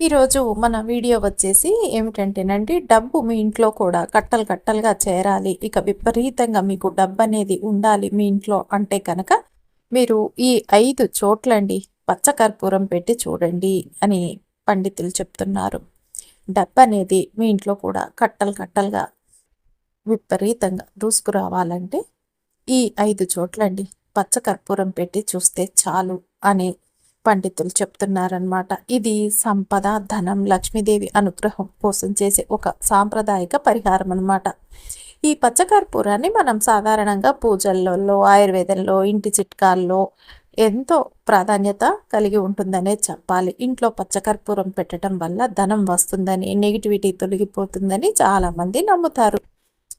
ఈరోజు మన వీడియో వచ్చేసి ఏమిటంటేనండి డబ్బు మీ ఇంట్లో కూడా కట్టలు కట్టలుగా చేరాలి. ఇక విపరీతంగా మీకు డబ్బు అనేది ఉండాలి మీ ఇంట్లో అంటే కనుక మీరు ఈ ఐదు చోట్లండి పచ్చకర్పూరం పెట్టి చూడండి అని పండితులు చెప్తున్నారు. డబ్బు అనేది మీ ఇంట్లో కూడా కట్టలు కట్టలుగా విపరీతంగా దూసుకురావాలంటే ఈ ఐదు చోట్లండి పచ్చకర్పూరం పెట్టి చూస్తే చాలు అని పండితులు చెప్తున్నారనమాట ఇది సంపద ధనం లక్ష్మీదేవి అనుగ్రహం కోసం చేసే ఒక సాంప్రదాయక పరిహారం అనమాట ఈ పచ్చకర్పూరాన్ని మనం సాధారణంగా పూజల్లో ఆయుర్వేదంలో ఇంటి చిట్కాల్లో ఎంతో ప్రాధాన్యత కలిగి ఉంటుందనే చెప్పాలి. ఇంట్లో పచ్చకర్పూరం పెట్టడం వల్ల ధనం వస్తుందని నెగిటివిటీ తొలగిపోతుందని చాలామంది నమ్ముతారు.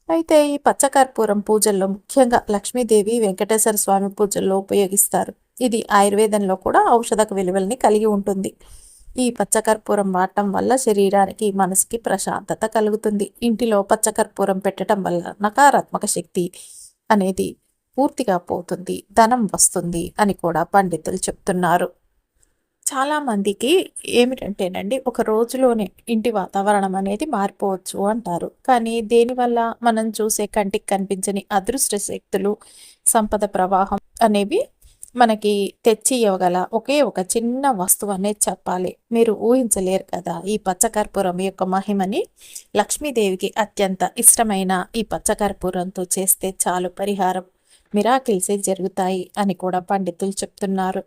అయితే ఈ పచ్చకర్పూరం పూజల్లో ముఖ్యంగా లక్ష్మీదేవి వెంకటేశ్వర స్వామి పూజల్లో ఉపయోగిస్తారు. ఇది ఆయుర్వేదంలో కూడా ఔషధక విలువల్ని కలిగి ఉంటుంది. ఈ పచ్చకర్పూరం వాడటం వల్ల శరీరానికి మనసుకి ప్రశాంతత కలుగుతుంది. ఇంటిలో పచ్చకర్పూరం పెట్టడం వల్ల నకారాత్మక శక్తి అనేది పూర్తిగా పోతుంది ధనం వస్తుంది అని కూడా పండితులు చెప్తున్నారు. చాలామందికి ఏమిటంటేనండి ఒక రోజులోనే ఇంటి వాతావరణం అనేది మారిపోవచ్చు అంటారు. కానీ దేనివల్ల మనం చూసే కంటికి కనిపించని అదృష్ట శక్తులు సంపద ప్రవాహం అనేవి మనకి తెచ్చి ఇవ్వగల ఒకే ఒక చిన్న వస్తువు అనేది చెప్పాలి. మీరు ఊహించలేరు కదా ఈ పచ్చకర్పూరం యొక్క మహిమని లక్ష్మీదేవికి అత్యంత ఇష్టమైన ఈ పచ్చకర్పూరంతో చేస్తే చాలు పరిహారం. మిరాకిల్సే జరుగుతాయి అని కూడా పండితులు చెప్తున్నారు.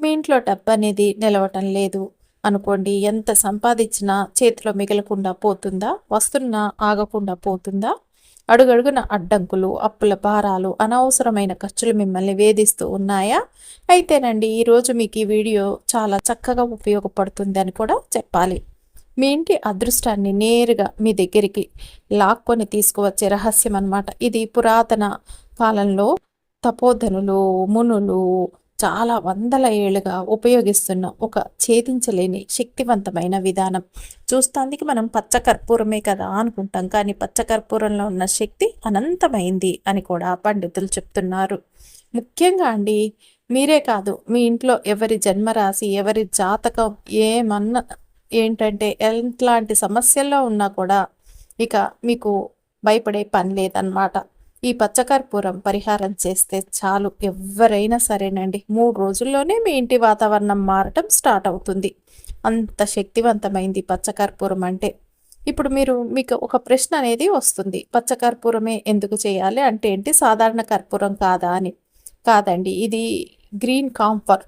మీ ఇంట్లో డబ్బు అనేది నిలవటం లేదు అనుకోండి ఎంత సంపాదించినా చేతిలో మిగలకుండా పోతుందా? వస్తున్నా ఆగకుండా పోతుందా? అడుగడుగున అడ్డంకులు అప్పుల భారాలు అనవసరమైన ఖర్చులు మిమ్మల్ని వేధిస్తూ ఉన్నాయా? అయితేనండి ఈరోజు మీకు ఈ వీడియో చాలా చక్కగా ఉపయోగపడుతుంది అని కూడా చెప్పాలి. మీ ఇంటి అదృష్టాన్ని నేరుగా మీ దగ్గరికి లాక్కొని తీసుకువచ్చే రహస్యం అనమాట ఇది పురాతన కాలంలో తపోధనులు మునులు చాలా వందల ఏళ్ళుగా ఉపయోగిస్తున్న ఒక ఛేదించలేని శక్తివంతమైన విధానం. చూస్తానికి మనం పచ్చకర్పూరమే కదా అనుకుంటాం. కానీ పచ్చకర్పూరంలో ఉన్న శక్తి అనంతమైంది అని కూడా పండితులు చెప్తున్నారు. ముఖ్యంగా అండి మీరే కాదు మీ ఇంట్లో ఎవరి జన్మరాశి ఎవరి జాతకం ఏమన్నా ఏంటంటే ఎలాంటి సమస్యల్లో ఉన్నా కూడా ఇక మీకు భయపడే పని లేదన్నమాట. ఈ పచ్చకర్పూరం పరిహారం చేస్తే చాలు. ఎవరైనా సరేనండి. మూడు రోజుల్లోనే మీ ఇంటి వాతావరణం మారటం స్టార్ట్ అవుతుంది. అంత శక్తివంతమైంది పచ్చకర్పూరం అంటే. ఇప్పుడు మీరు మీకు ఒక ప్రశ్న అనేది వస్తుంది. పచ్చకర్పూరమే ఎందుకు చేయాలి? అంటే ఏంటి? సాధారణ కర్పూరం కాదా అని. కాదండి. ఇది గ్రీన్ కాంఫర్.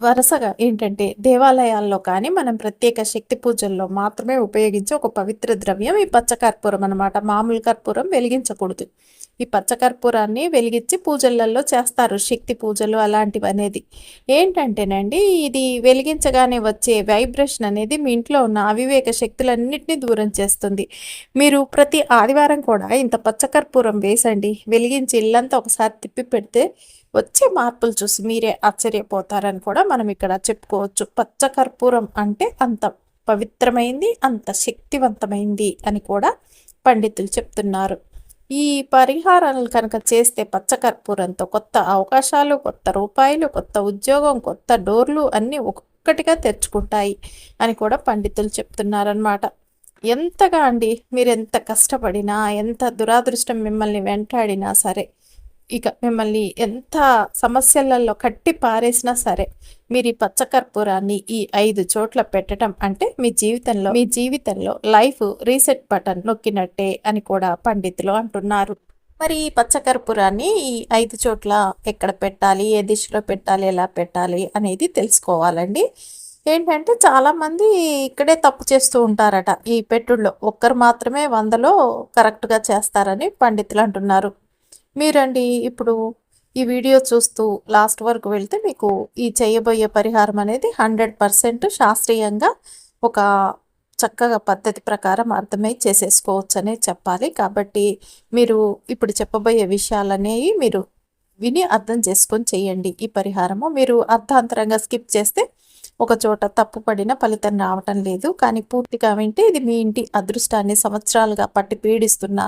వరుసగా ఏంటంటే దేవాలయాల్లో కానీ మనం ప్రత్యేక శక్తి పూజల్లో మాత్రమే ఉపయోగించే ఒక పవిత్ర ద్రవ్యం ఈ పచ్చకర్పూరం అనమాట మామూలు కర్పూరం వెలిగించకూడదు. ఈ పచ్చకర్పూరాన్ని వెలిగించి పూజలలో చేస్తారు. శక్తి పూజలు అలాంటివి అనేది. ఏంటంటేనండి ఇది వెలిగించగానే వచ్చే వైబ్రేషన్ అనేది మీ ఇంట్లో ఉన్న అవివేక శక్తులన్నింటినీ దూరం చేస్తుంది. మీరు ప్రతి ఆదివారం కూడా ఇంత పచ్చకర్పూరం వేసండి. వెలిగించి ఇల్లంతా ఒకసారి తిప్పి పెడితే వచ్చే మార్పులు చూసి మీరే ఆశ్చర్యపోతారని కూడా మనం ఇక్కడ చెప్పుకోవచ్చు. పచ్చకర్పూరం అంటే అంత పవిత్రమైంది అంత శక్తివంతమైంది అని కూడా పండితులు చెప్తున్నారు. ఈ పరిహారాలు కనుక చేస్తే పచ్చకర్పూరంతో కొత్త అవకాశాలు కొత్త రూపాయలు కొత్త ఉద్యోగం కొత్త డోర్లు అన్నీ ఒక్కొక్కటిగా తెచ్చుకుంటాయి అని కూడా పండితులు చెప్తున్నారనమాట ఎంతగా అండి మీరు ఎంత కష్టపడినా ఎంత దురాదృష్టం మిమ్మల్ని వెంటాడినా సరే ఇక మిమ్మల్ని ఎంత సమస్యలలో కట్టి పారేసినా సరే మీరు ఈ పచ్చకర్పూరాన్ని ఈ ఐదు చోట్ల పెట్టడం అంటే మీ జీవితంలో మీ జీవితంలో లైఫ్ రీసెట్ బటన్ నొక్కినట్టే అని కూడా పండితులు అంటున్నారు. మరి ఈ పచ్చకర్పూరాన్ని ఈ ఐదు చోట్ల ఎక్కడ పెట్టాలి ఏ దిశలో పెట్టాలి ఎలా పెట్టాలి అనేది తెలుసుకోవాలండి. ఏంటంటే చాలామంది ఇక్కడే తప్పు చేస్తూ ఉంటారట. ఈ పెట్టుల్లో ఒక్కరు మాత్రమే వందలో కరెక్ట్గా చేస్తారని పండితులు అంటున్నారు. మీరండి ఇప్పుడు ఈ వీడియో చూస్తూ లాస్ట్ వరకు వెళ్తే మీకు ఈ చేయబోయే పరిహారం అనేది హండ్రెడ్ పర్సెంట్ శాస్త్రీయంగా ఒక చక్కగా పద్ధతి ప్రకారం అర్థమై చేసేసుకోవచ్చు అనే చెప్పాలి. కాబట్టి మీరు ఇప్పుడు చెప్పబోయే విషయాలనేవి మీరు విని అర్థం చేసుకొని చేయండి. ఈ పరిహారము మీరు అర్థాంతరంగా స్కిప్ చేస్తే ఒక చోట తప్పు పడిన ఫలితం రావటం లేదు. కానీ పూర్తిగా వింటే ఇది మీ ఇంటి అదృష్టాన్ని సంవత్సరాలుగా పట్టి పీడిస్తున్న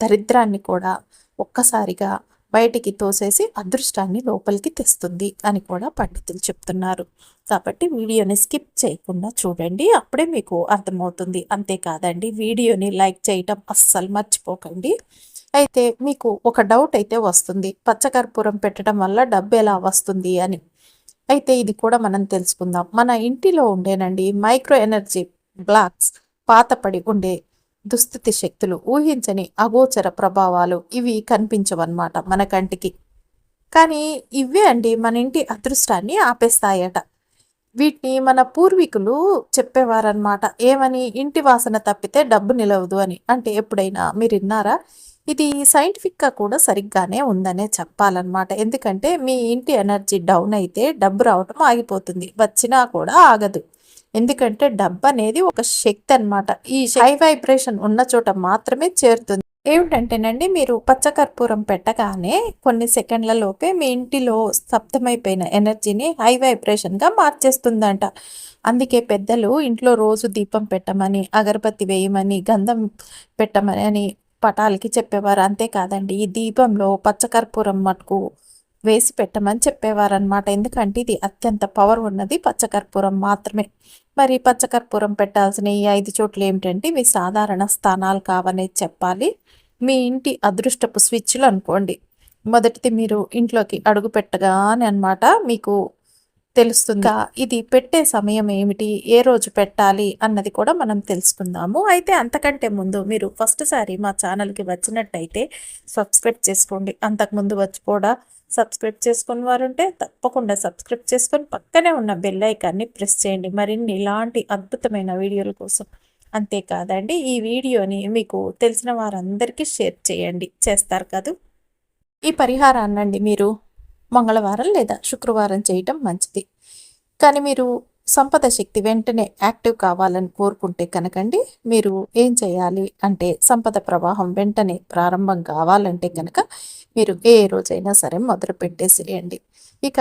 దరిద్రాన్ని కూడా ఒక్కసారిగా బయటికి తోసేసి అదృష్టాన్ని లోపలికి తెస్తుంది అని కూడా పండితులు చెప్తున్నారు. కాబట్టి వీడియోని స్కిప్ చేయకుండా చూడండి. అప్పుడే మీకు అర్థమవుతుంది. అంతేకాదండి వీడియోని లైక్ చేయటం అస్సలు మర్చిపోకండి. అయితే మీకు ఒక డౌట్ అయితే వస్తుంది. పచ్చకర్పూరం పెట్టడం వల్ల డబ్బు ఎలా వస్తుంది అని. అయితే ఇది కూడా మనం తెలుసుకుందాం. మన ఇంటిలో ఉండేనండి మైక్రో ఎనర్జీ బ్లాక్స్ పాతపడి ఉండే దుస్థితి శక్తులు ఊహించని అగోచర ప్రభావాలు ఇవి కనిపించవన్నమాట మన కంటికి. కానీ ఇవే అండి మన ఇంటి అదృష్టాన్ని ఆపేస్తాయట. వీటిని మన పూర్వీకులు చెప్పేవారనమాట ఏమని ఇంటి వాసన తప్పితే డబ్బు నిలవదు అని. అంటే ఎప్పుడైనా మీరు విన్నారా? ఇది సైంటిఫిక్గా కూడా సరిగ్గానే ఉందనే చెప్పాలన్నమాట. ఎందుకంటే మీ ఇంటి ఎనర్జీ డౌన్ అయితే డబ్బు రావటం ఆగిపోతుంది. వచ్చినా కూడా ఆగదు. ఎందుకంటే డబ్బు అనేది ఒక శక్తి అనమాట ఈ హై వైబ్రేషన్ ఉన్న చోట మాత్రమే చేరుతుంది. ఏమిటంటేనండి మీరు పచ్చకర్పూరం పెట్టగానే కొన్ని సెకండ్లలోపే మీ ఇంటిలో స్తబ్దమైపోయిన ఎనర్జీని హై వైబ్రేషన్గా మార్చేస్తుందంట. అందుకే పెద్దలు ఇంట్లో రోజు దీపం పెట్టమని అగరబత్తి వేయమని గంధం పెట్టమని అని పటాలకి చెప్పేవారు. అంతేకాదండి ఈ దీపంలో పచ్చకర్పూరం మటుకు వేసి పెట్టమని చెప్పేవారనమాట ఎందుకంటే ఇది అత్యంత పవర్ ఉన్నది పచ్చకర్పూరం మాత్రమే. మరి పచ్చకర్పూరం పెట్టాల్సిన ఈ ఐదు చోట్ల ఏమిటంటే ఇవి సాధారణ స్థానాలు కావనేది చెప్పాలి. మీ ఇంటి అదృష్టపు స్విచ్లు అనుకోండి. మొదటిది మీరు ఇంట్లోకి అడుగు పెట్టగానే అనమాట మీకు తెలుస్తుంది. ఇది పెట్టే సమయం ఏమిటి? ఏ రోజు పెట్టాలి? అన్నది కూడా మనం తెలుసుకుందాము. అయితే అంతకంటే ముందు మీరు ఫస్ట్ సారి మా ఛానల్కి వచ్చినట్టయితే సబ్స్క్రైబ్ చేసుకోండి. అంతకుముందు వచ్చి కూడా సబ్స్క్రైబ్ చేసుకుని వారు ఉంటే తప్పకుండా సబ్స్క్రైబ్ చేసుకొని పక్కనే ఉన్న బెల్ ఐకాన్ని ప్రెస్ చేయండి. మరిన్ని ఇలాంటి అద్భుతమైన వీడియోల కోసం. అంతేకాదండి ఈ వీడియోని మీకు తెలిసిన వారందరికీ షేర్ చేయండి. చేస్తారు కాదు. ఈ పరిహారాన్నండి మీరు మంగళవారం లేదా శుక్రవారం చేయటం మంచిది. కానీ మీరు సంపద శక్తి వెంటనే యాక్టివ్ కావాలని కోరుకుంటే కనుకండి మీరు ఏం చేయాలి అంటే సంపద ప్రవాహం వెంటనే ప్రారంభం కావాలంటే కనుక మీరు ఏ రోజైనా సరే మొదలు పెట్టేసేయండి. ఇక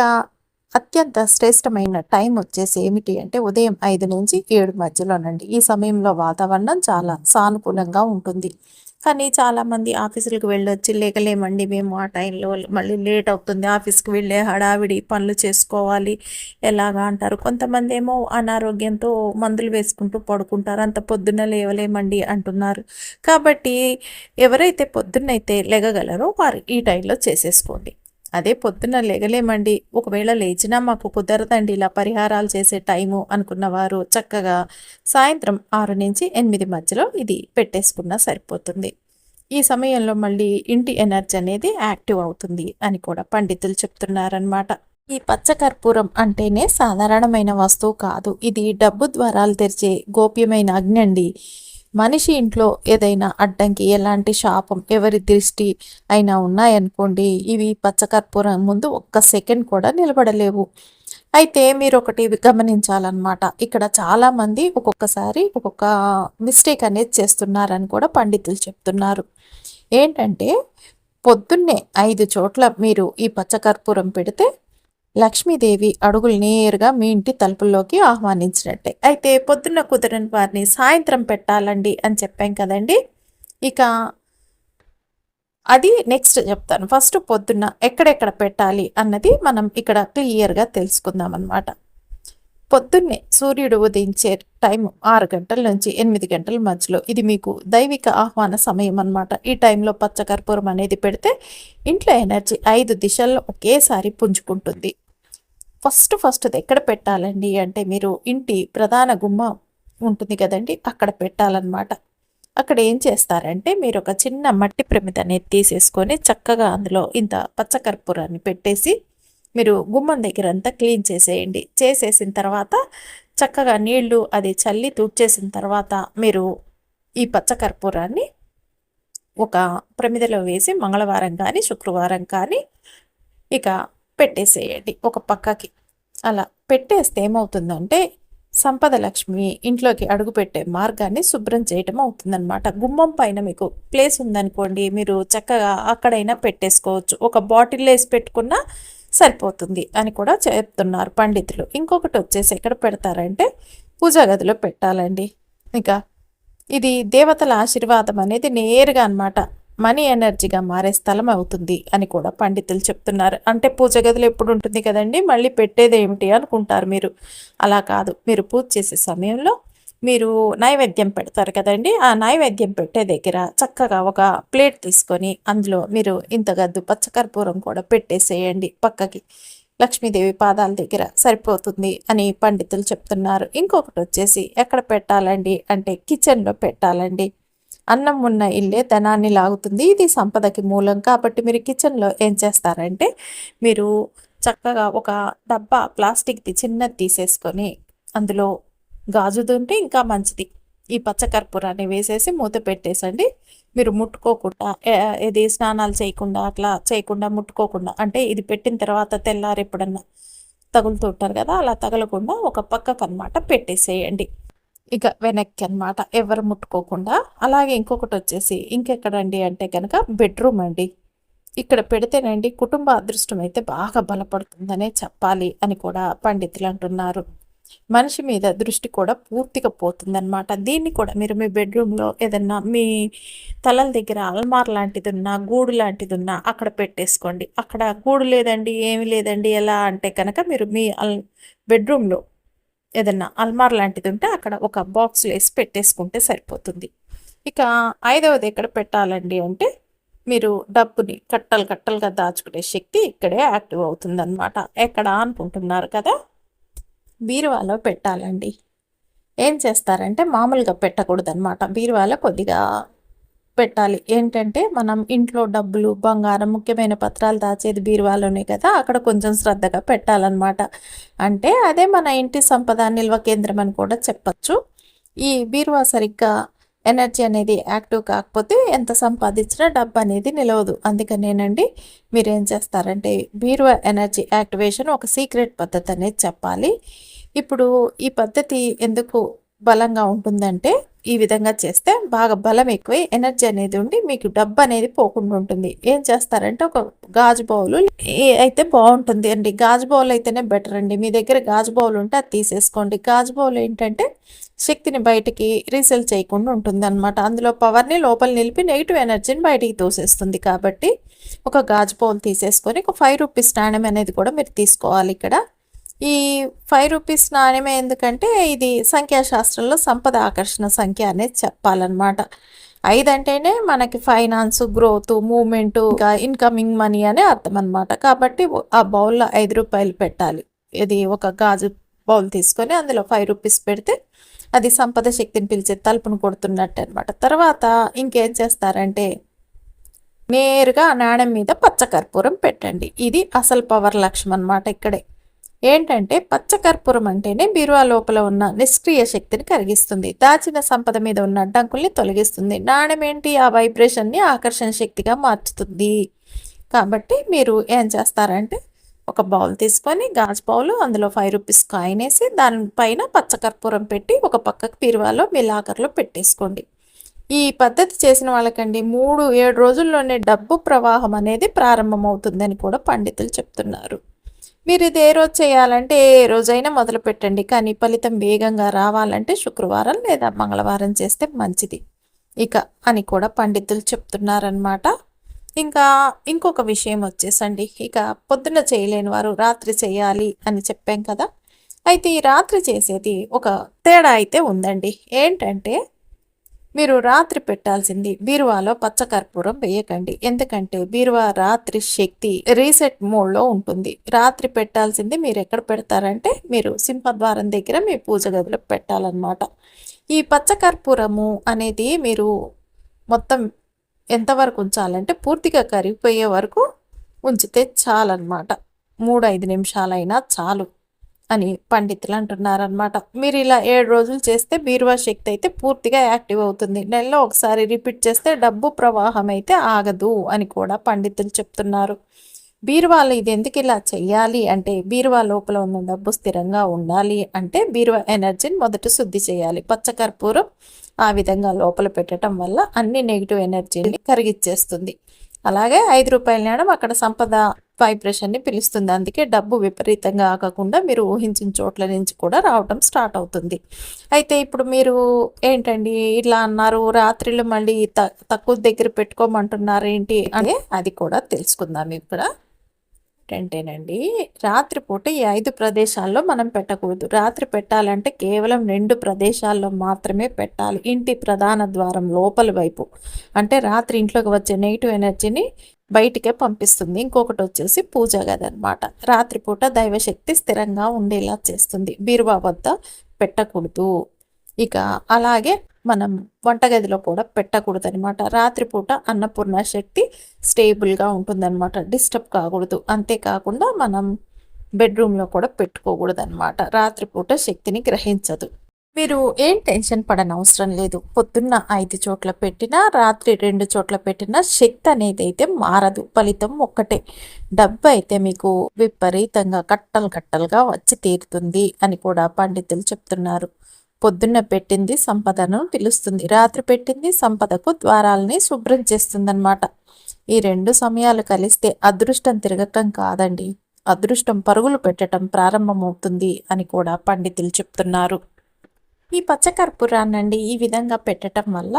అత్యంత శ్రేష్టమైన టైం వచ్చేసి ఏమిటి అంటే ఉదయం ఐదు నుంచి ఏడు మధ్యలోనండి. ఈ సమయంలో వాతావరణం చాలా సానుకూలంగా ఉంటుంది. కానీ చాలామంది ఆఫీసులకు వెళ్ళొచ్చి లేకలేమండి మేము ఆ టైంలో మళ్ళీ లేట్ అవుతుంది ఆఫీస్కి వెళ్ళే హడావిడి పనులు చేసుకోవాలి ఎలాగా అంటారు. కొంతమంది ఏమో అనారోగ్యంతో మందులు వేసుకుంటూ పడుకుంటారు అంత పొద్దున్న లేవలేమండి అంటున్నారు. కాబట్టి ఎవరైతే పొద్దున్నైతే లెగగలరో వారు ఈ టైంలో చేసేసుకోండి. అదే పొద్దున్న లేగలేమండి. ఒకవేళ లేచినా మాకు కుదరదండి ఇలా పరిహారాలు చేసే టైము అనుకున్నవారు చక్కగా సాయంత్రం ఆరు నుంచి ఎనిమిది మధ్యలో ఇది పెట్టేసుకున్నా సరిపోతుంది. ఈ సమయంలో మళ్ళీ ఇంటి ఎనర్జీ అనేది యాక్టివ్ అవుతుంది అని కూడా పండితులు చెప్తున్నారనమాట ఈ పచ్చకర్పూరం అంటేనే సాధారణమైన వస్తువు కాదు. ఇది డబ్బు ద్వారాలు తెరిచే గోప్యమైన అగ్ని అండి మనిషి ఇంట్లో ఏదైనా అడ్డంకి ఎలాంటి శాపం ఎవరి దృష్టి అయినా ఉన్నాయనుకోండి ఇవి పచ్చకర్పూరం ముందు ఒక్క సెకండ్ కూడా నిలబడలేవు. అయితే మీరు ఒకటి గమనించాలన్నమాట. ఇక్కడ చాలామంది ఒక్కొక్కసారి ఒక్కొక్క మిస్టేక్ అనేది చేస్తున్నారని కూడా పండితులు చెప్తున్నారు. ఏంటంటే పొద్దున్నే ఐదు చోట్ల మీరు ఈ పచ్చకర్పూరం పెడితే లక్ష్మీదేవి అడుగులు నేరుగా మీ ఇంటి తలుపుల్లోకి ఆహ్వానించినట్టే. అయితే పొద్దున్న కుదరని వారిని సాయంత్రం పెట్టాలండి అని చెప్పాం కదండి. ఇక అది నెక్స్ట్ చెప్తాను. ఫస్ట్ పొద్దున్న ఎక్కడెక్కడ పెట్టాలి అన్నది మనం ఇక్కడ క్లియర్గా తెలుసుకుందాం అనమాట పొద్దున్నే సూర్యుడు ఉదయించే టైం ఆరు గంటల నుంచి ఎనిమిది గంటల మధ్యలో. ఇది మీకు దైవిక ఆహ్వాన సమయం అనమాట ఈ టైంలో పచ్చకర్పూరం అనేది పెడితే ఇంట్లో ఎనర్జీ ఐదు దిశల్లో ఒకేసారి పుంజుకుంటుంది. ఫస్ట్ ఫస్ట్ ఎక్కడ పెట్టాలండి? అంటే మీరు ఇంటి ప్రధాన గుమ్మ ఉంటుంది కదండి అక్కడ పెట్టాలన్నమాట. అక్కడ ఏం చేస్తారంటే మీరు ఒక చిన్న మట్టి ప్రమిద అనేది తీసేసుకొని చక్కగా అందులో ఇంత పచ్చకర్పూరాన్ని పెట్టేసి మీరు గుమ్మం దగ్గర అంతా క్లీన్ చేసేయండి. చేసేసిన తర్వాత చక్కగా నీళ్ళు అది చల్లి తుడిచేసిన తర్వాత మీరు ఈ పచ్చకర్పూరాన్ని ఒక ప్రమిదలో వేసి మంగళవారం కానీ శుక్రవారం కానీ ఇక పెట్టేసేయండి ఒక పక్కకి. అలా పెట్టేస్తే ఏమవుతుందంటే సంపద లక్ష్మి ఇంట్లోకి అడుగుపెట్టే మార్గాన్ని శుభ్రం చేయటం అవుతుందన్నమాట. గుమ్మం పైన మీకు ప్లేస్ ఉందనుకోండి మీరు చక్కగా అక్కడైనా పెట్టేసుకోవచ్చు. ఒక బాటిల్ వేసి పెట్టుకున్నా సరిపోతుంది అని కూడా చెప్తున్నారు పండితులు. ఇంకొకటి వచ్చేసి ఎక్కడ పెడతారంటే పూజా గదిలో పెట్టాలండి. ఇంకా ఇది దేవతల ఆశీర్వాదం అనేది నేరుగా అనమాట మనీ ఎనర్జీగా మారే స్థలం అవుతుంది అని కూడా పండితులు చెప్తున్నారు. అంటే పూజ గదిలో ఎప్పుడు ఉంటుంది కదండి? మళ్ళీ పెట్టేది ఏమిటి అనుకుంటారు మీరు? అలా కాదు. మీరు పూజ చేసే సమయంలో మీరు నైవేద్యం పెడతారు కదండి? ఆ నైవేద్యం పెట్టే దగ్గర చక్కగా ఒక ప్లేట్ తీసుకొని అందులో మీరు ఇంతగద్దు పచ్చకర్పూరం కూడా పెట్టేసేయండి పక్కకి. లక్ష్మీదేవి పాదాల దగ్గర సరిపోతుంది అని పండితులు చెప్తున్నారు. ఇంకొకటి వచ్చేసి ఎక్కడ పెట్టాలండి? అంటే కిచెన్లో పెట్టాలండి. అన్నం ఉన్న ఇల్లే ధనాన్ని లాగుతుంది. ఇది సంపదకి మూలం. కాబట్టి మీరు కిచెన్లో ఏం చేస్తారంటే మీరు చక్కగా ఒక డబ్బా ప్లాస్టిక్ది చిన్నది తీసేసుకొని అందులో గాజుది ఉంటే ఇంకా మంచిది. ఈ పచ్చకర్పూరాన్ని వేసేసి మూత పెట్టేసండి. మీరు ముట్టుకోకుండా ఇది స్నానాలు చేయకుండా అట్లా చేయకుండా ముట్టుకోకుండా అంటే ఇది పెట్టిన తర్వాత తెల్లారి ఎప్పుడన్నా తగులుతుంటారు కదా అలా తగలకుండా ఒక పక్కకు అనమాట పెట్టేసేయండి. ఇక వెనక్కి అనమాట ఎవరు ముట్టుకోకుండా. అలాగే ఇంకొకటి వచ్చేసి ఇంకెక్కడండి అంటే కనుక బెడ్రూమ్ అండి. ఇక్కడ పెడితేనండి కుటుంబ అదృష్టం అయితే బాగా బలపడుతుందనే చెప్పాలి అని కూడా పండితులు అంటున్నారు. మనిషి మీద దృష్టి కూడా పూర్తిగా పోతుందన్నమాట. దీన్ని కూడా మీరు మీ బెడ్రూమ్లో ఏదన్నా మీ తలల దగ్గర అల్మార్ లాంటిది ఉన్నా గూడు లాంటిది ఉన్నా అక్కడ పెట్టేసుకోండి. అక్కడ గూడు లేదండి ఏమి లేదండి. ఎలా అంటే కనుక మీరు మీ అల్ బెడ్రూమ్లో ఏదన్నా అల్మార్ లాంటిది ఉంటే అక్కడ ఒక బాక్స్ వేసి పెట్టేసుకుంటే సరిపోతుంది. ఇక ఐదవది ఎక్కడ పెట్టాలండి అంటే మీరు డబ్బుని కట్టలు కట్టలుగా దాచుకునే శక్తి ఇక్కడే యాక్టివ్ అవుతుంది అనమాట ఎక్కడ అనుకుంటున్నారు కదా? బీరువాలో పెట్టాలండి. ఏం చేస్తారంటే మామూలుగా పెట్టకూడదు అనమాట బీరువాలో కొద్దిగా పెట్టాలి. ఏంటంటే మనం ఇంట్లో డబ్బులు బంగారం ముఖ్యమైన పత్రాలు దాచేది బీరువాలోనే కదా అక్కడ కొంచెం శ్రద్ధగా పెట్టాలన్నమాట. అంటే అదే మన ఇంటి సంపద నిల్వ కేంద్రం అని కూడా చెప్పచ్చు. ఈ బీరువా సరిగ్గా ఎనర్జీ అనేది యాక్టివ్ కాకపోతే ఎంత సంపాదించినా డబ్బు అనేది నిలవదు. అందుకనేనండి మీరు ఏం చేస్తారంటే బీరువా ఎనర్జీ యాక్టివేషన్ ఒక సీక్రెట్ పద్ధతి అనేది చెప్పాలి. ఇప్పుడు ఈ పద్ధతి ఎందుకు బలంగా ఉంటుందంటే ఈ విధంగా చేస్తే బాగా బలం ఎక్కువ ఎనర్జీ అనేది ఉండి మీకు డబ్బు అనేది పోకుండా ఉంటుంది. ఏం చేస్తారంటే ఒక గాజు బౌలు అయితే బాగుంటుంది అండి. గాజు బౌల్ అయితేనే బెటర్ అండి. మీ దగ్గర గాజు బౌల్ ఉంటే అది తీసేసుకోండి. గాజు బౌల్ ఏంటంటే శక్తిని బయటికి రీసెల్ చేయకుండా ఉంటుంది అనమాట అందులో పవర్ని లోపల నిలిపి నెగిటివ్ ఎనర్జీని బయటికి తోసేస్తుంది. కాబట్టి ఒక గాజు బౌల్ తీసేసుకొని ఒక ఫైవ్ రూపీస్ నాణ్యం అనేది కూడా మీరు తీసుకోవాలి ఇక్కడ. ఈ ఫైవ్ రూపీస్ నాణ్యమే ఎందుకంటే ఇది సంఖ్యాశాస్త్రంలో సంపద ఆకర్షణ సంఖ్య అనేది చెప్పాలన్నమాట. ఐదు అంటేనే మనకి ఫైనాన్స్ గ్రోత్ మూమెంట్ ఇంకా ఇన్కమింగ్ మనీ అనే అర్థం అనమాట కాబట్టి ఆ బౌల్లో ఐదు రూపాయలు పెట్టాలి. ఇది ఒక గాజు బౌల్ తీసుకొని అందులో ఫైవ్ రూపీస్ పెడితే అది సంపద శక్తిని పిలిచే తలుపును కొడుతున్నట్టు అనమాట తర్వాత ఇంకేం చేస్తారంటే నేరుగా నాణ్యం మీద పచ్చకర్పూరం పెట్టండి. ఇది అసలు పవర్ లక్ష్యం అనమాట ఇక్కడే. ఏంటంటే పచ్చకర్పూరం అంటేనే బీరువా లోపల ఉన్న నిష్క్రియ శక్తిని కరిగిస్తుంది దాచిన సంపద మీద ఉన్న అడ్డంకుల్ని తొలగిస్తుంది. నాణ్యం ఏంటి? ఆ వైబ్రేషన్ని ఆకర్షణ శక్తిగా మార్చుతుంది. కాబట్టి మీరు ఏం చేస్తారంటే ఒక బౌల్ తీసుకొని గాజు బౌల్ అందులో ఫైవ్ రూపీస్ కాయిన్ వేసి దానిపైన పచ్చకర్పూరం పెట్టి ఒక పక్కకు బీరువాలో మీ లాకర్లో పెట్టేసుకోండి. ఈ పద్ధతి చేసిన వాళ్ళకండి మూడు ఏడు రోజుల్లోనే డబ్బు ప్రవాహం అనేది ప్రారంభమవుతుందని కూడా పండితులు చెప్తున్నారు. మీరు ఇది ఏ రోజు చేయాలంటే ఏ రోజైనా మొదలు పెట్టండి. కానీ ఫలితం వేగంగా రావాలంటే శుక్రవారం లేదా మంగళవారం చేస్తే మంచిది. ఇక అని కూడా పండితులు చెప్తున్నారనమాట ఇంకా ఇంకొక విషయం వచ్చేసండి. ఇక పొద్దున చేయలేని వారు రాత్రి చేయాలి అని చెప్పాం కదా. అయితే ఈ రాత్రి చేసేది ఒక తేడా అయితే ఉందండి. ఏంటంటే మీరు రాత్రి పెట్టాల్సింది బీరువాలో పచ్చకర్పూరం వేయకండి. ఎందుకంటే బీరువా రాత్రి శక్తి రీసెట్ మోడ్లో ఉంటుంది. రాత్రి పెట్టాల్సింది మీరు ఎక్కడ పెడతారంటే మీరు సింహద్వారం దగ్గర మీ పూజ గదిలో పెట్టాలన్నమాట. ఈ పచ్చకర్పూరము అనేది మీరు మొత్తం ఎంతవరకు ఉంచాలంటే పూర్తిగా కరిగిపోయే వరకు ఉంచితే చాలన్నమాట. మూడు ఐదు నిమిషాలైనా చాలు. అని పండితులు అంటున్నారనమాట మీరు ఇలా ఏడు రోజులు చేస్తే బీరువా శక్తి అయితే పూర్తిగా యాక్టివ్ అవుతుంది. నెలలో ఒకసారి రిపీట్ చేస్తే డబ్బు ప్రవాహం అయితే ఆగదు అని కూడా పండితులు చెప్తున్నారు. బీరువాలో ఇది ఎందుకు ఇలా చేయాలి అంటే బీరువా లోపల ఉన్న డబ్బు స్థిరంగా ఉండాలి అంటే బీరువా ఎనర్జీని మొదట శుద్ధి చేయాలి. పచ్చకర్పూరం ఆ విధంగా లోపల పెట్టడం వల్ల అన్ని నెగిటివ్ ఎనర్జీని కరిగిచ్చేస్తుంది. అలాగే ఐదు రూపాయల నాణం అక్కడ సంపద వైబ్రేషన్ని పిలుస్తుంది. అందుకే డబ్బు విపరీతంగా ఆగకుండా మీరు ఊహించిన చోట్ల నుంచి కూడా రావటం స్టార్ట్ అవుతుంది. అయితే ఇప్పుడు మీరు ఏంటండి? ఇలా అన్నారు రాత్రిలో మళ్ళీ తక్కువ దగ్గర పెట్టుకోమంటున్నారు ఏంటి అని అది కూడా తెలుసుకుందాం ఇక్కడ ఏంటంటేనండి రాత్రిపూట ఈ ఐదు ప్రదేశాల్లో మనం పెట్టకూడదు. రాత్రి పెట్టాలంటే కేవలం రెండు ప్రదేశాల్లో మాత్రమే పెట్టాలి. ఇంటి ప్రధాన ద్వారం లోపల వైపు. అంటే రాత్రి ఇంట్లోకి వచ్చే నెగిటివ్ ఎనర్జీని బయటికే పంపిస్తుంది. ఇంకొకటి వచ్చేసి పూజ గది అనమాట రాత్రిపూట దైవశక్తి స్థిరంగా ఉండేలా చేస్తుంది. బీరువా వద్ద పెట్టకూడదు. ఇక అలాగే మనం వంటగదిలో కూడా పెట్టకూడదు అనమాట రాత్రిపూట అన్నపూర్ణ శక్తి స్టేబుల్గా ఉంటుందన్నమాట. డిస్టర్బ్ కాకూడదు. అంతేకాకుండా మనం బెడ్రూమ్లో కూడా పెట్టుకోకూడదు అనమాట రాత్రిపూట శక్తిని గ్రహించదు. మీరు ఏం టెన్షన్ పడనవసరం లేదు. పొద్దున్న ఐదు చోట్ల పెట్టినా రాత్రి రెండు చోట్ల పెట్టినా శక్తి అనేది అయితే మారదు. ఫలితం ఒక్కటే. డబ్బు అయితే మీకు విపరీతంగా కట్టలు కట్టలుగా వచ్చి తీరుతుంది అని కూడా పండితులు చెప్తున్నారు. పొద్దున్న పెట్టింది సంపదను పిలుస్తుంది. రాత్రి పెట్టింది సంపదకు ద్వారాలని శుభ్రం చేస్తుందన్నమాట. ఈ రెండు సమయాలు కలిస్తే అదృష్టం తిరగటం కాదండి. అదృష్టం పరుగులు పెట్టడం ప్రారంభమవుతుంది అని కూడా పండితులు చెప్తున్నారు. ఈ పచ్చకర్పూరాన్నండి ఈ విధంగా పెట్టడం వల్ల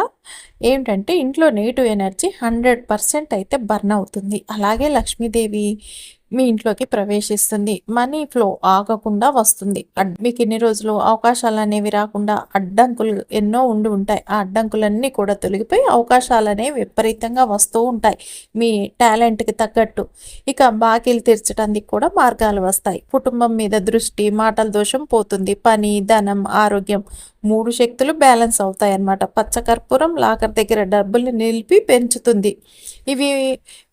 ఏంటంటే ఇంట్లో నెగిటివ్ ఎనర్జీ హండ్రెడ్ పర్సెంట్ అయితే బర్న్ అవుతుంది. అలాగే లక్ష్మీదేవి మీ ఇంట్లోకి ప్రవేశిస్తుంది. మనీ ఫ్లో ఆగకుండా వస్తుంది. మీకు ఇన్ని రోజులు అవకాశాలు అనేవి రాకుండా అడ్డంకులు ఎన్నో ఉండి ఉంటాయి. ఆ అడ్డంకులన్నీ కూడా తొలగిపోయి అవకాశాలు అనేవి విపరీతంగా వస్తూ ఉంటాయి. మీ టాలెంట్కి తగ్గట్టు. ఇక బాకీలు తీర్చడానికి కూడా మార్గాలు వస్తాయి. కుటుంబం మీద దృష్టి మాటల దోషం పోతుంది. పని ధనం ఆరోగ్యం మూడు శక్తులు బ్యాలెన్స్ అవుతాయి అన్నమాట పచ్చకర్పూరం లాకర్ దగ్గర డబ్బులు నిలిపి పెంచుతుంది. ఇవి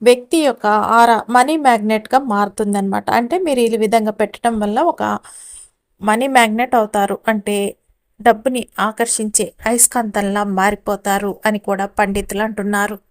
వ్యక్తి యొక్క ఆరా మనీ మ్యాగ్నెట్గా మారుతుందనమాట అంటే మీరు ఈ విధంగా పెట్టడం వల్ల ఒక మనీ మ్యాగ్నెట్ అవుతారు. అంటే డబ్బుని ఆకర్షించే అయస్కాంతంలా మారిపోతారు అని కూడా పండితులు అంటున్నారు.